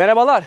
Merhabalar.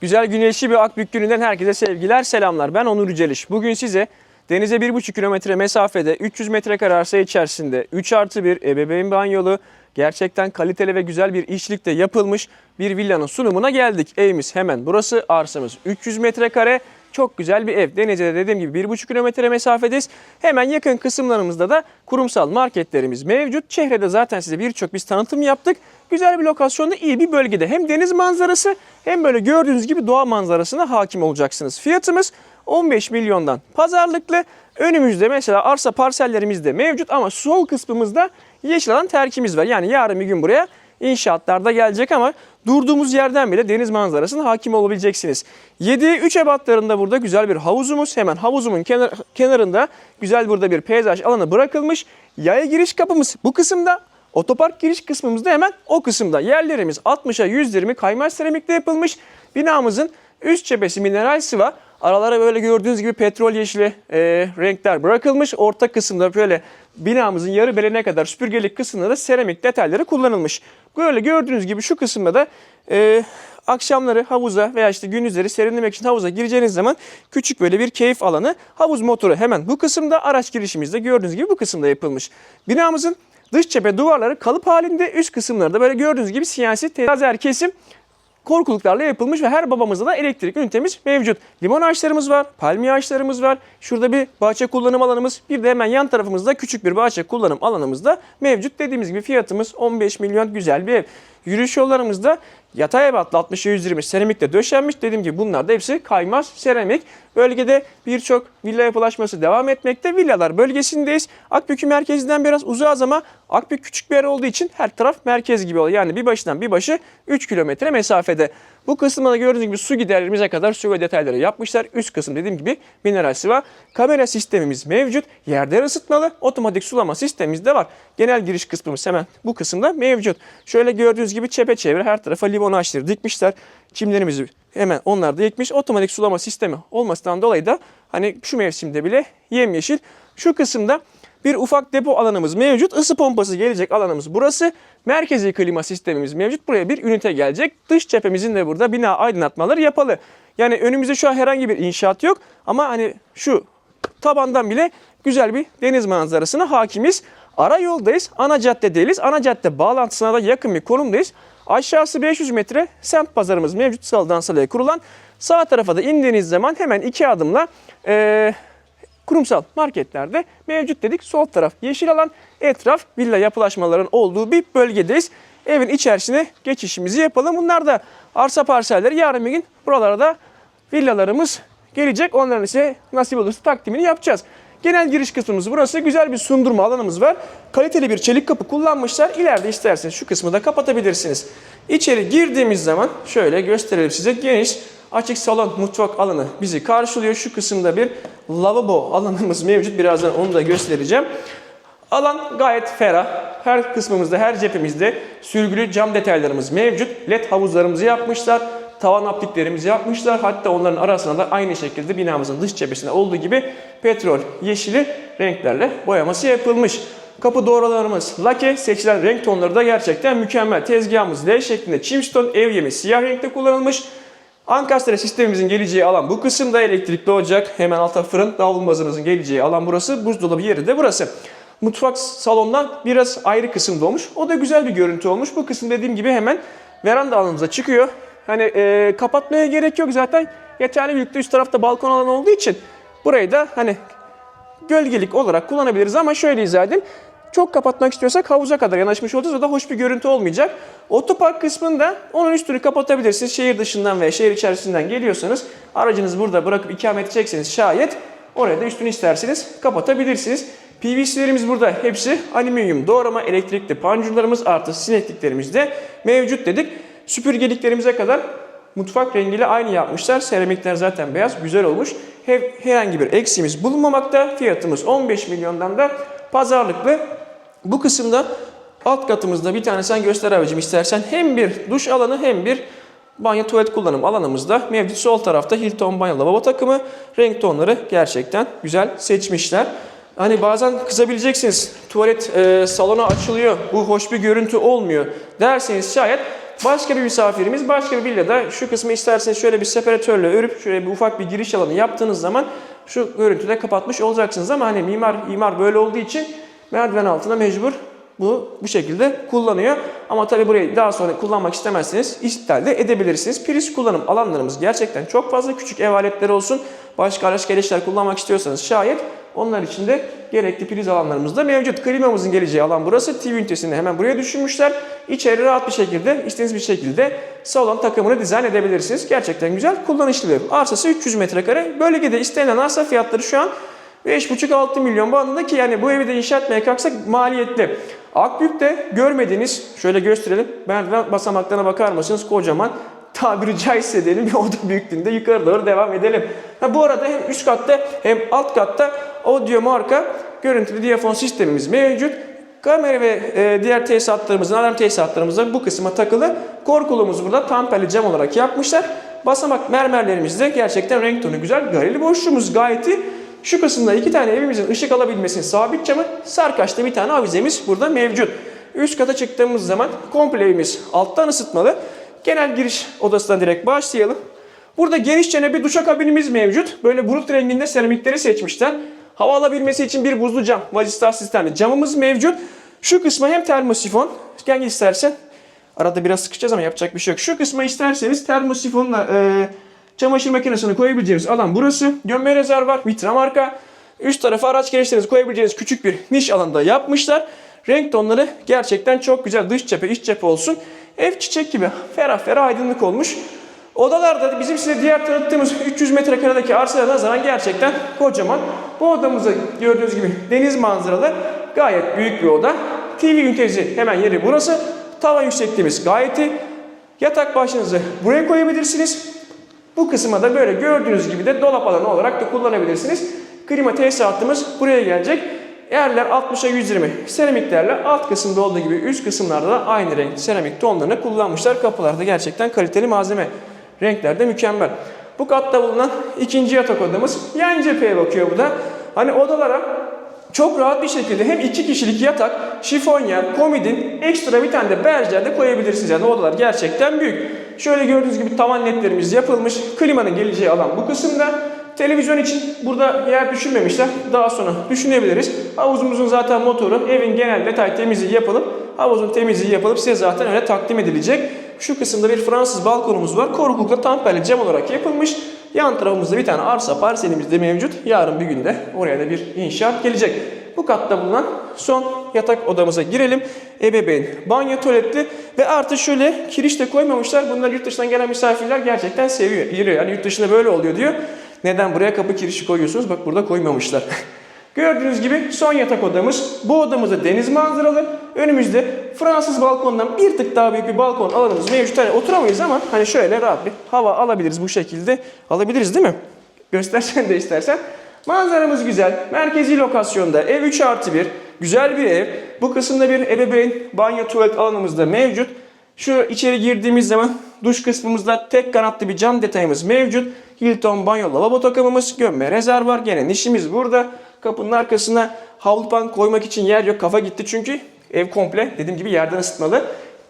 Güzel güneşli bir Akbük gününden herkese sevgiler, selamlar. Ben Onur Yüceliş. Bugün size denize 1,5 kilometre mesafede 300 metrekare arsa içerisinde 3 artı 1 ebeveyn banyolu, gerçekten kaliteli ve güzel bir işlikte yapılmış bir villanın sunumuna geldik. Evimiz hemen burası, arsamız 300 metrekare. Çok güzel bir ev. Denize de dediğim gibi 1,5 kilometre mesafedeyiz. Hemen yakın kısımlarımızda da kurumsal marketlerimiz mevcut. Çehrede zaten size birçok biz tanıtım yaptık. Güzel bir lokasyonda iyi bir bölgede hem deniz manzarası hem böyle gördüğünüz gibi doğa manzarasına hakim olacaksınız. Fiyatımız 15 milyondan pazarlıklı. Önümüzde mesela arsa parsellerimiz de mevcut ama sol kısmımızda yeşil alan terkimiz var. Yani yarın bir gün buraya inşaatlarda gelecek ama durduğumuz yerden bile deniz manzarasına hakim olabileceksiniz. 7-3 ebatlarında burada güzel bir havuzumuz. Hemen havuzumun kenar, kenarında güzel burada bir peyzaj alanı bırakılmış. Yaya giriş kapımız bu kısımda. Otopark giriş kısmımızda hemen o kısımda. Yerlerimiz 60'a 120 kaymaz seramikle yapılmış. Binamızın üst cephesi mineral sıva. Aralara böyle gördüğünüz gibi petrol yeşili e, renkler bırakılmış. Orta kısımda böyle binamızın yarı belene kadar süpürgelik kısmında da seramik detayları kullanılmış. Böyle gördüğünüz gibi şu kısımda da e, akşamları havuza veya işte gündüzleri serinlemek için havuza gireceğiniz zaman küçük böyle bir keyif alanı. Havuz motoru hemen bu kısımda araç girişimizde gördüğünüz gibi bu kısımda yapılmış. Binamızın dış cephe duvarları kalıp halinde üst kısımları da böyle gördüğünüz gibi siyasi lazer kesim korkuluklarla yapılmış ve her babamızda da elektrik ünitemiz mevcut. Limon ağaçlarımız var, palmiye ağaçlarımız var. Şurada bir bahçe kullanım alanımız, bir de hemen yan tarafımızda küçük bir bahçe kullanım alanımız da mevcut. Dediğimiz gibi fiyatımız 15 milyon güzel bir ev. Yürüyüş yollarımızda yatay ebatlı 60'a 120 seramikle döşenmiş. Dediğim gibi bunlar da hepsi kaymaz seramik. Bölgede birçok villa yapılaşması devam etmekte. Villalar bölgesindeyiz. Akbükü merkezinden biraz uzağız ama Akbük küçük bir yer olduğu için her taraf merkez gibi oluyor. Yani bir başından bir başı 3 kilometre mesafede. Bu kısımda da gördüğünüz gibi su giderlerimize kadar su ve detayları yapmışlar. Üst kısım dediğim gibi mineral sıva. Kamera sistemimiz mevcut. Yerden ısıtmalı. Otomatik sulama sistemimiz de var. Genel giriş kısmımız hemen bu kısımda mevcut. Şöyle gördüğünüz gibi çepeçevre her tarafa limon ağaçları dikmişler. Çimlerimizi hemen onlar da ekmiş. Otomatik sulama sistemi olmasından dolayı da hani şu mevsimde bile yemyeşil. Şu kısımda bir ufak depo alanımız mevcut. Isı pompası gelecek alanımız burası. Merkezi klima sistemimiz mevcut. Buraya bir ünite gelecek. Dış cephemizin de burada bina aydınlatmaları yapalı. Yani önümüzde şu an herhangi bir inşaat yok. Ama hani şu tabandan bile güzel bir deniz manzarasına hakimiz. Ara yoldayız. Ana cadde değiliz. Ana cadde bağlantısına da yakın bir konumdayız. Aşağısı 500 metre semt pazarımız mevcut. Salıdan salıya kurulan. Sağ tarafa da indiğiniz zaman hemen iki adımla eee kurumsal marketlerde mevcut dedik. Sol taraf yeşil alan, etraf villa yapılaşmaların olduğu bir bölgedeyiz. Evin içerisine geçişimizi yapalım. Bunlar da arsa parselleri. Yarın bir gün buralara da villalarımız gelecek. Onların ise nasip olursa takdimini yapacağız. Genel giriş kısmımız burası. Güzel bir sundurma alanımız var. Kaliteli bir çelik kapı kullanmışlar. İleride isterseniz şu kısmı da kapatabilirsiniz. İçeri girdiğimiz zaman şöyle gösterelim size. Geniş açık salon mutfak alanı bizi karşılıyor. Şu kısımda bir lavabo alanımız mevcut. Birazdan onu da göstereceğim. Alan gayet ferah. Her kısmımızda, her cephemizde sürgülü cam detaylarımız mevcut. LED havuzlarımızı yapmışlar. Tavan apliklerimizi yapmışlar. Hatta onların arasına da aynı şekilde binamızın dış cephesinde olduğu gibi petrol yeşili renklerle boyaması yapılmış. Kapı doğralarımız lake, seçilen renk tonları da gerçekten mükemmel. Tezgahımız L şeklinde çimston, ev yemi siyah renkte kullanılmış. Ankastre sistemimizin geleceği alan bu kısımda elektrikli ocak. Hemen altta fırın, davlumbazımızın geleceği alan burası. Buzdolabı yeri de burası. Mutfak salondan biraz ayrı kısımda olmuş. O da güzel bir görüntü olmuş. Bu kısım dediğim gibi hemen veranda alanımıza çıkıyor. Hani e, kapatmaya gerek yok zaten. Yeterli büyüklükte üst tarafta balkon alanı olduğu için burayı da hani gölgelik olarak kullanabiliriz ama şöyle izah edeyim. Çok kapatmak istiyorsak havuza kadar yanaşmış olacağız. O da hoş bir görüntü olmayacak. Otopark kısmında onun üstünü kapatabilirsiniz. Şehir dışından veya şehir içerisinden geliyorsanız aracınızı burada bırakıp ikamet edecekseniz şayet oraya da üstünü isterseniz kapatabilirsiniz. PVC'lerimiz burada hepsi alüminyum doğrama elektrikli pancurlarımız artı sinekliklerimiz de mevcut dedik. Süpürgeliklerimize kadar mutfak rengiyle aynı yapmışlar. Seramikler zaten beyaz güzel olmuş. He- Herhangi bir eksiğimiz bulunmamakta. Fiyatımız 15 milyondan da pazarlıklı. Bu kısımda alt katımızda bir tane sen göster abicim istersen. Hem bir duş alanı hem bir banyo tuvalet kullanım alanımızda mevcut. Sol tarafta Hilton banyo lavabo takımı. Renk tonları gerçekten güzel seçmişler. Hani bazen kızabileceksiniz. Tuvalet e, salona açılıyor. Bu hoş bir görüntü olmuyor derseniz şayet Başka bir misafirimiz başka bir villada şu kısmı isterseniz şöyle bir separatörle örüp şöyle bir ufak bir giriş alanı yaptığınız zaman şu görüntüde kapatmış olacaksınız ama hani mimar imar böyle olduğu için merdiven altına mecbur bu bu şekilde kullanıyor. Ama tabii burayı daha sonra kullanmak istemezseniz iptal de edebilirsiniz. Priz kullanım alanlarımız gerçekten çok fazla. Küçük ev aletleri olsun. Başka araç gereçler kullanmak istiyorsanız şayet onlar için de gerekli priz alanlarımız da mevcut. Klimamızın geleceği alan burası. TV ünitesini hemen buraya düşünmüşler. İçeri rahat bir şekilde, istediğiniz bir şekilde salon takımını dizayn edebilirsiniz. Gerçekten güzel, kullanışlı bir ev. Arsası 300 metrekare. Bölgede istenilen arsa fiyatları şu an 5,5-6 milyon bandında ki yani bu evi de inşa etmeye kalksak maliyetli. Akbük'te görmediğiniz, şöyle gösterelim, merdiven basamaklarına bakar mısınız? Kocaman tabiri caizse diyelim bir oda büyüklüğünde yukarı doğru devam edelim. Ha, bu arada hem üst katta hem alt katta audio marka görüntülü diyafon sistemimiz mevcut. Kamera ve e, diğer tesisatlarımızın, alarm tesisatlarımız da bu kısma takılı. Korkulumuzu burada tamperli cam olarak yapmışlar. Basamak mermerlerimiz de gerçekten renk tonu güzel. Gareli boşluğumuz gayet iyi. Şu kısımda iki tane evimizin ışık alabilmesinin sabit camı, sarkaçta bir tane avizemiz burada mevcut. Üst kata çıktığımız zaman komple evimiz alttan ısıtmalı. Genel giriş odasından direkt başlayalım. Burada genişçe bir duşakabinimiz mevcut. Böyle bulut renginde seramikleri seçmişler. Hava alabilmesi için bir buzlu cam, valizstar sistemli camımız mevcut. Şu kısmı hem termosifon, gel istersen. Arada biraz sıkışacağız ama yapacak bir şey yok. Şu kısmı isterseniz termosifonla e, çamaşır makinesini koyabileceğiniz alan burası. Gömme rezervuar, Mitra marka. Üst tarafa araç gereçlerinizi koyabileceğiniz küçük bir niş alanda yapmışlar. Renk tonları gerçekten çok güzel. Dış cephe, iç cephe olsun. Ev çiçek gibi ferah ferah aydınlık olmuş. Odalarda bizim size diğer tanıttığımız 300 metrekaredeki arsaya nazaran gerçekten kocaman. Bu odamızı gördüğünüz gibi deniz manzaralı gayet büyük bir oda. TV ünitesi hemen yeri burası. Tavan yüksekliğimiz gayet iyi. Yatak başınızı buraya koyabilirsiniz. Bu kısma da böyle gördüğünüz gibi de dolap alanı olarak da kullanabilirsiniz. Klima tesisatımız buraya gelecek. Yerler 60'a 120 seramiklerle alt kısımda olduğu gibi üst kısımlarda da aynı renk seramik tonlarını kullanmışlar. Kapılarda gerçekten kaliteli malzeme. Renkler de mükemmel. Bu katta bulunan ikinci yatak odamız yan cepheye bakıyor bu da. Hani odalara çok rahat bir şekilde hem iki kişilik yatak, şifonyer, komodin, ekstra bir tane de berjer de koyabilirsiniz. Yani odalar gerçekten büyük. Şöyle gördüğünüz gibi tavan ledlerimiz yapılmış. Klimanın geleceği alan bu kısımda. Televizyon için burada yer düşünmemişler. Daha sonra düşünebiliriz. Havuzumuzun zaten motoru, evin genel detay temizliği yapılıp, havuzun temizliği yapılıp size zaten öyle takdim edilecek. Şu kısımda bir Fransız balkonumuz var. Korkulukla tamperli cam olarak yapılmış. Yan tarafımızda bir tane arsa parselimiz de mevcut. Yarın bir günde oraya da bir inşaat gelecek. Bu katta bulunan son yatak odamıza girelim. Ebeveyn, banyo, tuvaletli ve artı şöyle kiriş de koymamışlar. Bunlar yurt dışından gelen misafirler gerçekten seviyor. Giriyor. Yani yurt dışında böyle oluyor diyor. Neden buraya kapı kirişi koyuyorsunuz? Bak burada koymamışlar. Gördüğünüz gibi son yatak odamız. Bu odamızda deniz manzaralı. Önümüzde Fransız balkondan bir tık daha büyük bir balkon alanımız mevcut. Hani oturamayız ama hani şöyle rahat bir hava alabiliriz bu şekilde. Alabiliriz değil mi? Göstersen de istersen. Manzaramız güzel. Merkezi lokasyonda. Ev 3 artı 1. Güzel bir ev. Bu kısımda bir ebeveyn banyo tuvalet alanımız da mevcut. Şu içeri girdiğimiz zaman duş kısmımızda tek kanatlı bir cam detayımız mevcut. Hilton banyo lavabo takımımız, gömme rezervuar. Gene nişimiz burada. Kapının arkasına havlu pan koymak için yer yok. Kafa gitti çünkü ev komple dediğim gibi yerden ısıtmalı.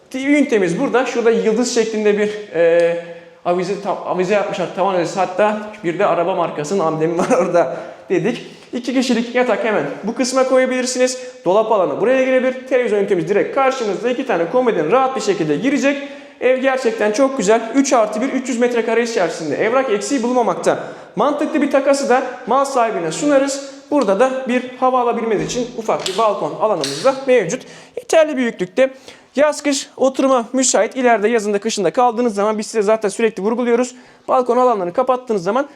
TV ünitemiz burada. Şurada yıldız şeklinde bir e, avize, tam, avize yapmışlar. Tavan avizesi. Hatta bir de araba markasının amblemi var orada dedik. İki kişilik yatak hemen bu kısma koyabilirsiniz. Dolap alanı buraya girebilir. Televizyon ünitemiz direkt karşınızda. iki tane komodin rahat bir şekilde girecek. Ev gerçekten çok güzel. 3 artı 1 300 metrekare içerisinde evrak eksiği bulunmamakta. Mantıklı bir takası da mal sahibine sunarız. Burada da bir hava alabilmeniz için ufak bir balkon alanımız da mevcut. Yeterli büyüklükte. Yaz kış oturuma müsait. İleride yazında kışında kaldığınız zaman biz size zaten sürekli vurguluyoruz. Balkon alanlarını kapattığınız zaman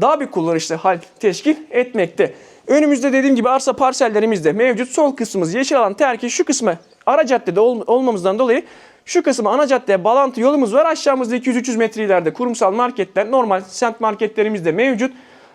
daha bir kullanışlı hal teşkil etmekte. Önümüzde dediğim gibi arsa parsellerimiz de mevcut. Sol kısmımız yeşil alan terki şu kısmı ara caddede ol- olmamızdan dolayı şu kısmı ana caddeye bağlantı yolumuz var. Aşağımızda 200-300 metre ileride kurumsal marketler, normal semt marketlerimiz de mevcut.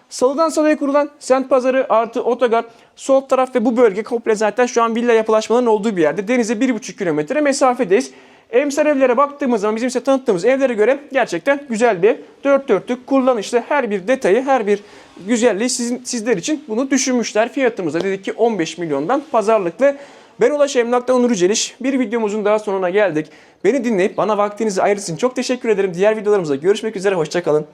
Salıdan salıya kurulan semt pazarı artı otogar sol taraf ve bu bölge komple zaten şu an villa yapılaşmalarının olduğu bir yerde. Denize 1,5 kilometre mesafedeyiz. Emsal evlere baktığımız zaman bizim size tanıttığımız evlere göre gerçekten güzel bir dört dörtlük kullanışlı her bir detayı, her bir güzelliği sizin, sizler için bunu düşünmüşler. Fiyatımıza dedik ki 15 milyondan pazarlıklı. Ben Ulaş Emlak'ta Onur Yüceliş. Bir videomuzun daha sonuna geldik. Beni dinleyip bana vaktinizi ayırdığınız için çok teşekkür ederim. Diğer videolarımızda görüşmek üzere. Hoşçakalın.